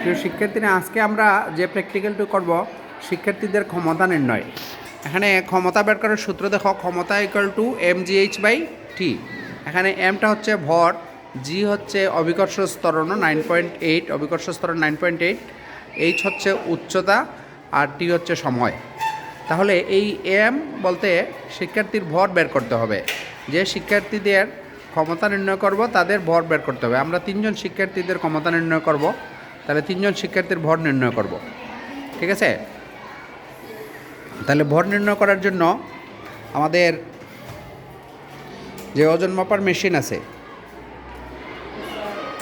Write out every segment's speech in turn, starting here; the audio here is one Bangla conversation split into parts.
প্রিয় শিক্ষার্থীরা, আজকে আমরা যে প্র্যাকটিক্যালটি করব, শিক্ষার্থীদের ক্ষমতা নির্ণয়। এখানে ক্ষমতা বের করার সূত্র দেখো, ক্ষমতা equal to M G H by T এখানে এমটা হচ্ছে ভর জি হচ্ছে অভিকর্ষ স্তরণ নাইন পয়েন্ট এইট অভিকর্ষ স্তরণ নাইন পয়েন্ট এইট এইচ হচ্ছে উচ্চতা, আর টি হচ্ছে সময়। তাহলে এই এম বলতে শিক্ষার্থীর ভর বের করতে হবে। যে শিক্ষার্থীদের ক্ষমতা নির্ণয় করব, তাদের ভর বের করতে হবে। আমরা তিনজন শিক্ষার্থীদের ক্ষমতা নির্ণয় করব। তাহলে তিনজন শিক্ষার্থীর ভর নির্ণয় করব। ঠিক আছে? তাহলে ভর নির্ণয় করার জন্য আমাদের যে ওজন মাপার মেশিন আছে,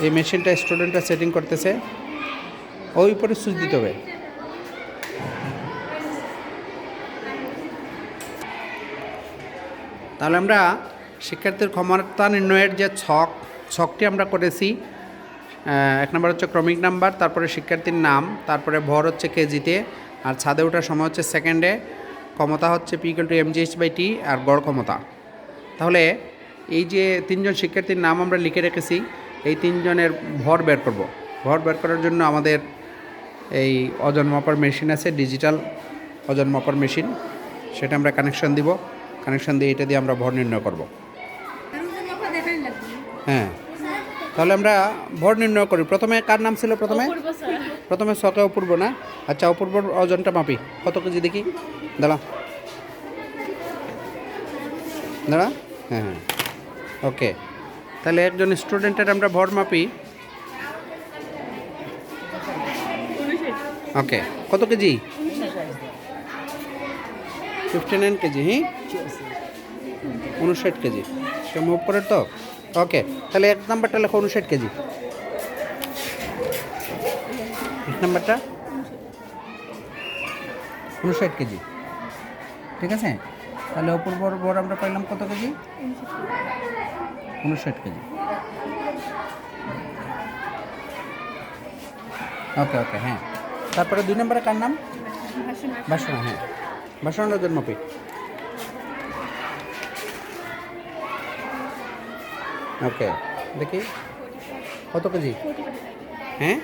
এই মেশিনটা স্টুডেন্টরা সেটিং করতেছে। ওই উপরে সুইচ দিতে হবে। তাহলে আমরা শিক্ষার্থীর ক্ষমতা নির্ণয়ের যে ছক, ছকটি আমরা করেছি এক নম্বর হচ্ছে ক্রমিক নাম্বার তারপরে শিক্ষার্থীর নাম তারপরে ভর হচ্ছে কেজিতে আর ছাদে ওঠার সময় হচ্ছে সেকেন্ডে ক্ষমতা হচ্ছে P equal to MGH by T আর গড় ক্ষমতা। তাহলে এই যে তিনজন শিক্ষার্থীর নাম আমরা লিখে রেখেছি এই তিনজনের ভর বের করব। ভর বের করার জন্য আমাদের এই ওজন মাপার মেশিন আছে ডিজিটাল ওজন মাপার মেশিন সেটা আমরা কানেকশন দিব। কানেকশন দিয়ে এটা দিয়ে আমরা ভর নির্ণয় করব। হ্যাঁ। তাহলে আমরা ভর নির্ণয় করি। প্রথমে কার নাম ছিল প্রথমে? প্রথমে ছকে অপূর্ব না? আচ্ছা অপূর্বর ওজনটা মাপি। কত কেজি দেখি? দাঁড়া। দাঁড়া। হ্যাঁ হ্যাঁ। ওকে। তাহলে একজন স্টুডেন্টের আমরা ভর মাপি। ওকে। কত কেজি? ফিফটি নাইন কেজি হ্যাঁ উনষাট কেজি। সে মুভ করে তো? ওকে তাহলে এক নাম্বারটা লেখো উনষাট কেজি। এক নাম্বারটা? উনষাট কেজি। ঠিক আছে? তাহলে অপূর্বর বর আমরা পাইলাম কত কেজি? উনষাট কেজি। ওকে ওকে হ্যাঁ। তারপরে দুই নম্বরে কার নাম? বাসনা হ্যাঁ। বাসনা জন্মপি ওকে দেখি। কত কেজি? হ্যাঁ?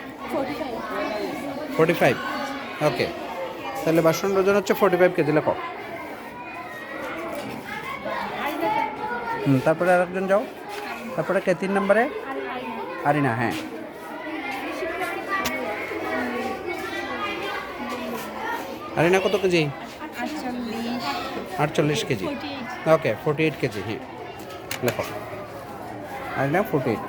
ফোর্টি ফাইভ ওকে তাহলে বাসন ওজন হচ্ছে ফোর্টি ফাইভ কেজি লেখো। হুম তারপরে আরেকজন যাও। তারপরে কে তিন নম্বরে? আরিনা হ্যাঁ। আরিনা কত কেজি? আটচল্লিশ। KG. Okay forty eight KG হ্যাঁ। লেখো। আরিনা ফোর্টি এইট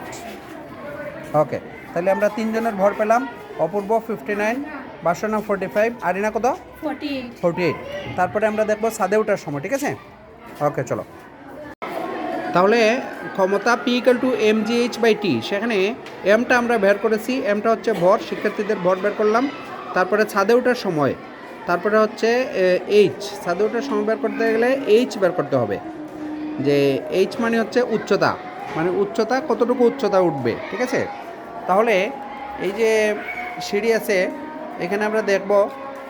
ওকে তাহলে আমরা তিনজনের ভর পেলাম। Apurba fifty nine Basona forty five Arina কত? ফোর্টি এইট তারপরে আমরা দেখব সাদে ওঠার সময় ঠিক আছে? ওকে চলো। তাহলে ক্ষমতা P equal to M G H by T সেখানে এমটা আমরা বের করেছি। এমটা হচ্ছে ভর শিক্ষার্থীদের ভর বের করলাম। তারপরে ছাদে ওঠার সময় তারপরে হচ্ছে এইচ ছাদে ওঠার সময় বের করতে গেলে এইচ বের করতে হবে। যে এইচ মানে হচ্ছে উচ্চতা। মানে উচ্চতা, কতটুকু উচ্চতা উঠবে, ঠিক আছে? তাহলে এই যে সিঁড়ি আছে, এখানে আমরা দেখব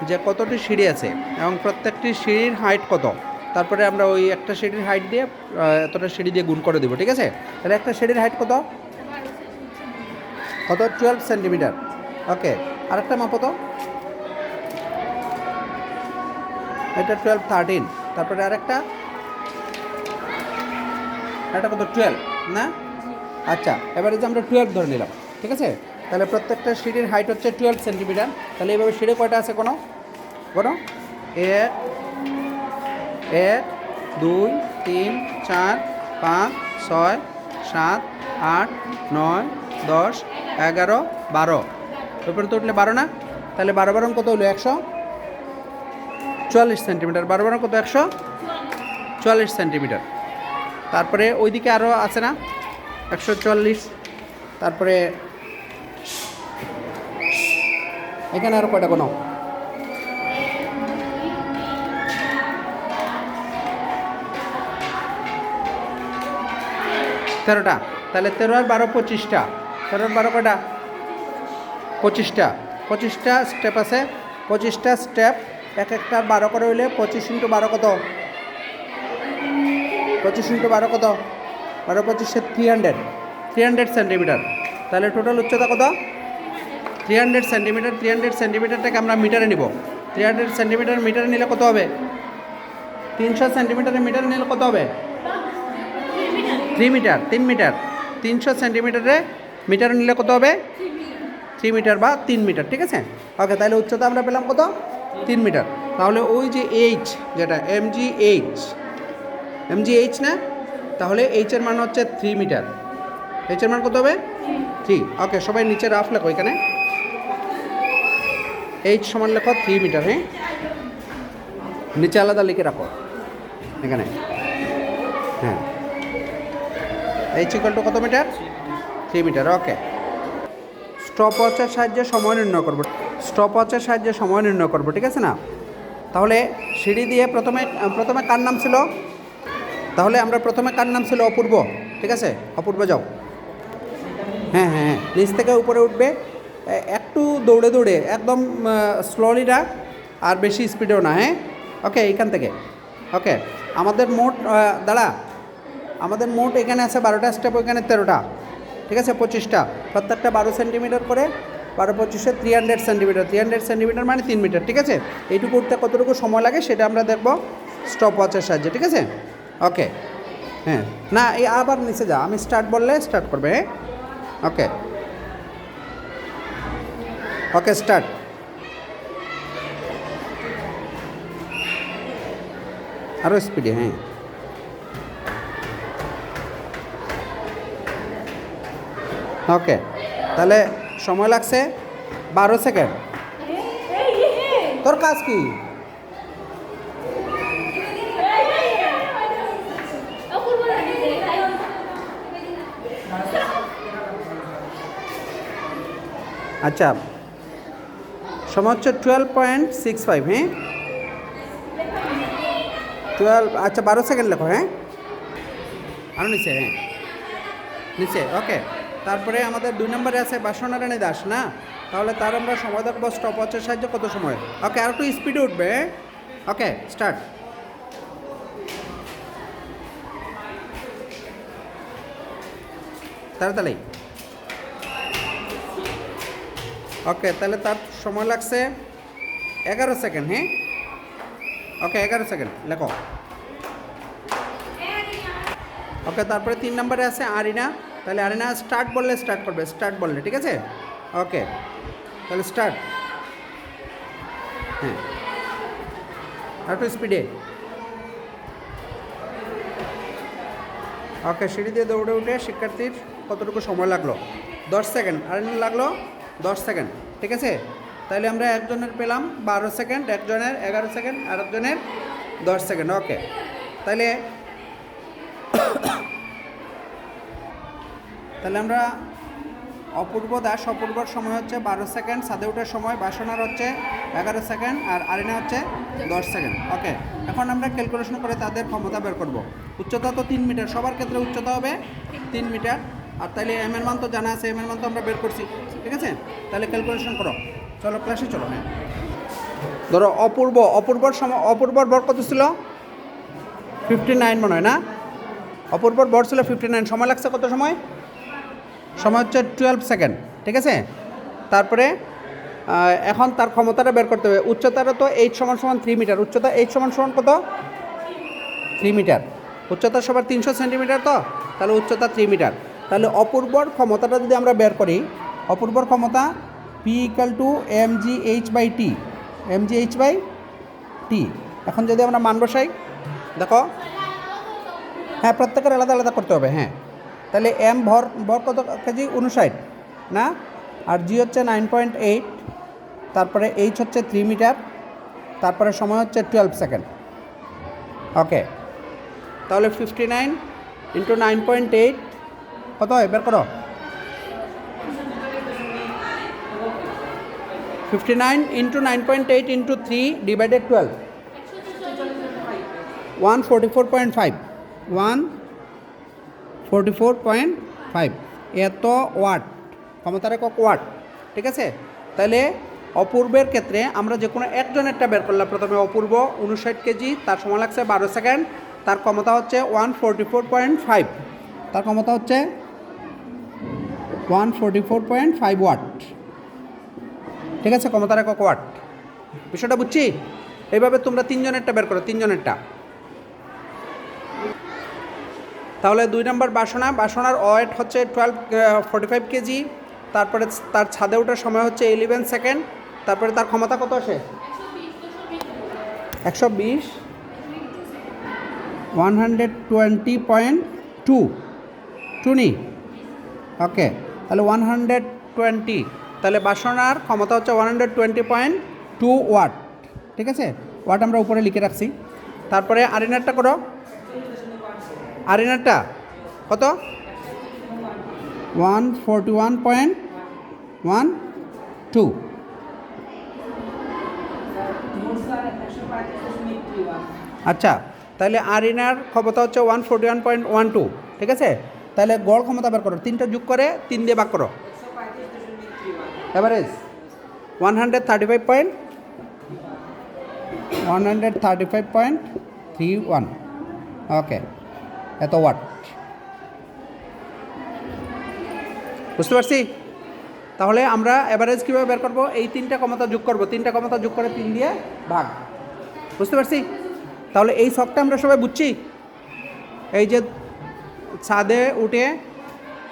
যে কতটি সিঁড়ি আছে এবং প্রত্যেকটি সিঁড়ির হাইট কত। তারপরে আমরা ওই একটা সিঁড়ির হাইট দিয়ে এতটা সিঁড়ি দিয়ে গুণ করে দেবো, ঠিক আছে? তাহলে একটা সিঁড়ির হাইট কত? কত? টুয়েলভ সেন্টিমিটার ওকে আরেকটা মাপ কত? এটা টুয়েলভ থার্টিন তারপরে আরেকটা এটা কত? টুয়েলভ না? আচ্ছা এবারে যে আমরা টুয়েলভ ধরে নিলাম, ঠিক আছে? তাহলে প্রত্যেকটা সিঁড়ির হাইট হচ্ছে টুয়েলভ সেন্টিমিটার তাহলে এইভাবে সিঁড়ি কয়টা আছে কোনো? কোনো? এক এক, দুই, তিন, চার, পাঁচ, ছয়, সাত, আট, নয়, দশ, এগারো, বারো। এরপরে তো উঠলে বারো না? তাহলে বারো বারো কত হলো? একশো? চুয়াল্লিশ সেন্টিমিটার বারো বারো কত? একশো? চুয়াল্লিশ সেন্টিমিটার তারপরে ওইদিকে আরও আছে না? একশো চল্লিশ। তারপরে এখানে আরও কয়টা কোনো? তেরোটা। তাহলে তেরো আর বারো পঁচিশটা। তেরো আর বারো কয়টা? পঁচিশটা। পঁচিশটা স্টেপ আছে। পঁচিশটা স্টেপ এক একটা বারো করে হইলে পঁচিশ ইন্টু বারো কত? পঁচিশ ইন্টু বারো কত? বারো পঁচিশে three hundred three hundred centimetre তাহলে টোটাল উচ্চতা কত? Three hundred centimetre three hundred সেন্টিমিটারটাকে আমরা মিটারে নিব। থ্রি হান্ড্রেড সেন্টিমিটার মিটারে নিলে কত হবে? তিনশো সেন্টিমিটারের মিটারে নিলে কত হবে? থ্রি মিটার তিন মিটার তিনশো সেন্টিমিটারে মিটারে নিলে কত হবে? থ্রি মিটার বা তিন মিটার ঠিক আছে? ওকে তাহলে উচ্চতা আমরা পেলাম কত? তিন মিটার তাহলে ওই যে এইচ যেটা M G H G H না? তাহলে এইচের মান হচ্ছে থ্রি মিটার এইচের মান কত হবে? থ্রি ওকে সবাই নিচে রাফ লেখো এখানে। এইচ সমান লেখো থ্রি মিটার হ্যাঁ? নিচে আলাদা লিখে রাখো, এখানে। হ্যাঁ। এইচ ইকাল কত metre three metre okay stop ওয়াচের সাহায্যে সময় নির্ণয় করব। স্টপ ওয়াচের সাহায্যে সময় নির্ণয় করব, ঠিক আছে না? তাহলে সিঁড়ি দিয়ে প্রথমে প্রথমে কার নাম ছিল? তাহলে আমরা প্রথমে কার নাম ছিল? অপূর্ব। ঠিক আছে? অপূর্ব, যাও। হ্যাঁ হ্যাঁ হ্যাঁ। নিচ থেকে উপরে উঠবে। একটু দৌড়ে দৌড়ে। একদম স্লোলি আর বেশি স্পিডেও না হ্যাঁ? ওকে এইখান থেকে। ওকে আমাদের মোট দাঁড়া। আমাদের মোট এখানে আছে বারোটা স্টেপ ওইখানে তেরোটা। ঠিক আছে? পঁচিশটা। প্রত্যেকটা বারো সেন্টিমিটার করে, বারো পঁচিশে three hundred centimetre three hundred centimetre মানে তিন মিটার ঠিক আছে? এইটুকু উঠতে কতটুকু সময় লাগে সেটা আমরা দেখব। স্টপ ওয়াচের সাহায্যে। ঠিক আছে? ওকে হ্যাঁ। না এই আবার নিচে যা আমি স্টার্ট বললে স্টার্ট করবে হ্যাঁ? ওকে। ওকে স্টার্ট আরও স্পিডে হ্যাঁ। ওকে তাহলে সময় লাগছে বারো সেকেন্ড তোর কাজ কি? আচ্ছা। সময় হচ্ছে টুয়েলভ পয়েন্ট সিক্স ফাইভ হ্যাঁ? টুয়েলভ আচ্ছা বারো সেকেন্ড লেখো হ্যাঁ? আরও নিচে হ্যাঁ। নিচে ওকে তারপরে আমাদের দুই নম্বরে আছে বাসনারায়ণী দাস, না? তাহলে তার আমরা সময় দেখব ওয়াচের সাহায্যে কত সময়? ওকে আর একটু স্পিডে উঠবে ওকে স্টার্ট তাড়াতাড়ি। ওকে তাহলে তার সময় লাগছে এগারো সেকেন্ড হ্যাঁ? ওকে এগারো সেকেন্ড লেখো। ওকে তারপরে তিন নম্বরে আছে আরিনা। তাহলে আরিনা স্টার্ট বললে স্টার্ট করবে স্টার্ট বললে, ঠিক আছে? ওকে তাহলে স্টার্ট হ্যাঁ। আর একটু স্পিডে ওকে সিঁড়ি দিয়ে দৌড়ে উঠে শিক্ষার্থীর কতটুকু সময় লাগল? দশ সেকেন্ড আরিনা লাগল দশ সেকেন্ড, ঠিক আছে? তাহলে আমরা একজনের পেলাম বারো সেকেন্ড, একজনের এগারো সেকেন্ড আর একজনের দশ সেকেন্ড, ওকে। তাহলে তাহলে আমরা অপূর্ব দাস, অপূর্বর সময় হচ্ছে বারো সেকেন্ড, সাদে ওঠার সময় বাসনার হচ্ছে এগারো সেকেন্ড, আর আরিনা হচ্ছে দশ সেকেন্ড, ওকে। এখন আমরা ক্যালকুলেশন করে তাদের ক্ষমতা বের করব। উচ্চতা তো তিন মিটার, সবার ক্ষেত্রে উচ্চতা হবে তিন মিটার। আর তাহলে এম এর মান তো জানা আছে এম এর মান তো আমরা বের করছি, ঠিক আছে? তাহলে ক্যালকুলেশন করো। চলো ক্লাসে চলো হ্যাঁ। ধরো, অপূর্ব, অপূর্বর সময় অপূর্বর বর কত ছিল? ফিফটি নাইন মনে হয়, না? অপূর্বর বর ছিল ফিফটি নাইন সময় লাগছে কত সময়? সময় হচ্ছে টুয়েলভ সেকেন্ড ঠিক আছে? তারপরে এখন তার ক্ষমতাটা বের করতে হবে। উচ্চতাটা তো এইট সমান সমান থ্রি মিটার উচ্চতা এইট সমান সমান কত? থ্রি মিটার উচ্চতা সবার তিনশো সেন্টিমিটার তো? তাহলে উচ্চতা থ্রি মিটার তাহলে অপূর্বর ক্ষমতাটা যদি আমরা বের করি, অপূর্বর ক্ষমতা P equal to M G H by T M G H by T এখন যদি আমরা মান বসাই, দেখো হ্যাঁ প্রত্যেকের আলাদা আলাদা করতে হবে হ্যাঁ। তাহলে এম ভর ভর কত কেজি? উনষাট না? আর জি হচ্ছে নাইন পয়েন্ট এইট তারপরে এইচ হচ্ছে থ্রি মিটার তারপরে সময় হচ্ছে টুয়েলভ সেকেন্ড ওকে তাহলে fifty nine into nine point eight কত হয়? বের করো। Fifty nine into nine point eight into three divided twelve one forty four point five one forty four point five এত ওয়াট ক্ষমতার একক ওয়াট ঠিক আছে? তাহলে অপূর্বের ক্ষেত্রে আমরা যে কোনো একজনেরটা বের করলাম। প্রথমে অপূর্ব উনষাট কেজি, তার সময় লাগছে বারো সেকেন্ড। তার ক্ষমতা হচ্ছে one forty four point five তার ক্ষমতা হচ্ছে one forty four point five watt ঠিক আছে, ক্ষমতার একক ওয়াট বিষয়টা বুঝছি? এইভাবে তোমরা তিনজনেরটা বের করো, তিনজনেরটা। তাহলে দুই নম্বর বাসনা, বাসনার ওয়েট হচ্ছে টুয়েলভ ফর্টি ফাইভ কেজি। তারপরে তার ছাদে ওঠার সময় হচ্ছে ইলেভেন সেকেন্ড তারপরে তার ক্ষমতা কত আসে? একশো বিশ। One hundred twenty point two টুনি? ওকে। তাহলে ওয়ান হান্ড্রেড টোয়েন্টি তাহলে বাসনার ক্ষমতা হচ্ছে one hundred twenty point two watt ঠিক আছে? ওয়াট আমরা উপরে লিখে রাখছি। তারপরে আরিনারটা করো। আরিনারটা কত? One forty one point one two আচ্ছা তাহলে আরিনার ক্ষমতা হচ্ছে one forty one point one two ঠিক আছে? তাহলে গড় ক্ষমতা বের করো। তিনটা যোগ করে তিন দিয়ে ভাগ করো। Average one hundred thirty five point one hundred thirty five point three one okay এত ওয়াট বুঝতে পারছি? তাহলে আমরা অ্যাভারেজ কীভাবে বের করব? এই তিনটা ক্ষমতা যোগ করব। তিনটা ক্ষমতা যোগ করে তিন দিয়ে ভাগ। বুঝতে পারছি? তাহলে এই শখটা আমরা সবাই বুঝছি? এই যে ছাদে উঠে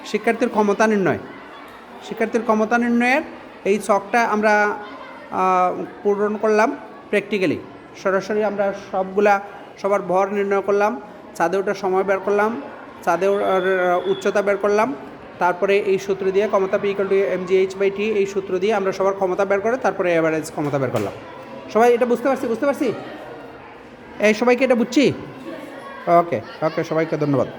শিক্ষার্থীর ক্ষমতা নির্ণয়। শিক্ষার্থীর ক্ষমতা নির্ণয়ের এই শখটা আমরা পূরণ করলাম প্র্যাকটিক্যালি সরাসরি আমরা সবগুলা সবার ভর নির্ণয় করলাম চাঁদে ওঠার সময় বের করলাম ওঠার উচ্চতা বের করলাম, তারপরে এই সূত্র দিয়ে ক্ষমতা P equal to M G H by T এই সূত্র দিয়ে আমরা সবার ক্ষমতা বের করে তারপরে অ্যাভারেজ ক্ষমতা বের করলাম। সবাই এটা বুঝতে পারছি বুঝতে পারছি? এই সবাইকে এটা বুঝছি? ওকে ওকে সবাইকে ধন্যবাদ।